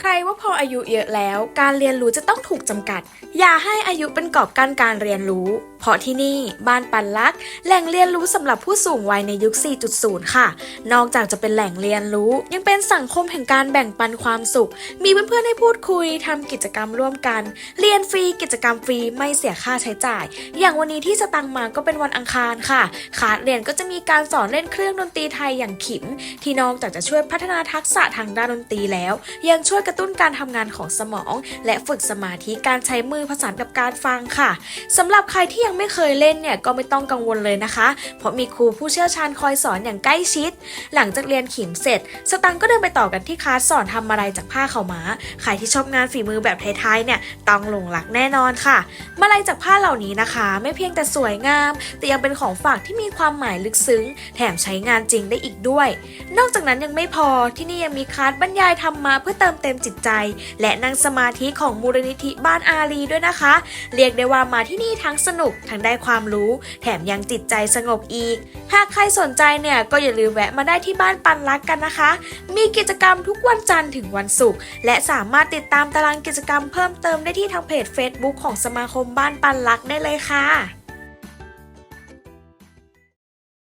ใครว่าพออายุเยอะแล้ว การเรียนรู้จะต้องถูกจำกัด อย่าให้อายุเป็นกรอบกั้นการเรียนรู้ เพราะที่นี่บ้านปันลักแหล่งเรียนรู้สำหรับผู้สูงวัยในยุค 4.0 ค่ะ นอกจากจะเป็นแหล่งเรียนรู้ ยังเป็นสังคมแห่งการแบ่งปันความสุข มีเพื่อนๆให้พูดคุยทำกิจกรรมร่วมกัน เรียนฟรีกิจกรรมฟรีไม่เสียค่าใช้จ่าย อย่างวันนี้ที่สตังมาก็เป็นวันอังคารค่ะคาสเรียนก็จะมีการสอนเล่นเครื่องดนตรีไทยอย่างขิม ที่นอกจากจะช่วยพัฒนาทักษะทางด้านดนตรีแล้ว ยังช่วยกระตุ้นการทำงานของสมอง และฝึกสมาธิการใช้มือผสานกับการฟังค่ะสำหรับใครที่ยังไม่เคยเล่นเนี่ยก็ไม่ต้องกังวลเลยนะคะ เพราะมีครูผู้เชี่ยวชาญคอยสอนอย่างใกล้ชิด หลังจากเรียนขิมเสร็จ สตังก็เดินไปต่อกันที่คลาสสอนทำอะไรจากผ้าเขาวม้าใครที่ชอบงานฝีมือแบบไทยๆเนี่ยต้องหลงหลักแน่นอนค่ะมาลัยจากผ้าเหล่านี้นะคะ ไม่เพียงแต่สวยงาม แต่ยังเป็นของฝากที่มีความหมายลึกซึ้ง แถมใช้งานจริงได้อีกด้วย นอกจากนั้นยังไม่พอที่นี่ยังมีคลาสบรรยายธรรมะเพื่อเติมเต็มจิตใจ และนั่งสมาธิของมูลนิธิบ้านอารีด้วยนะคะ เรียกได้ว่ามาที่นี่ทั้งสนุกทั้งได้ความรู้แถมยังจิตใจสงบอีก หากใครสนใจเนี่ยก็อย่าลืมแวะมาได้ที่บ้านปันรักกันนะคะ มีกิจกรรมทุกวันจันทร์ถึงวันศุกร์และสามารถติดตามตารางกิจกรรมเพิ่มเติมได้ที่ทางเพจ Facebook ของสมาคมบ้านปันรักได้เลยค่ะ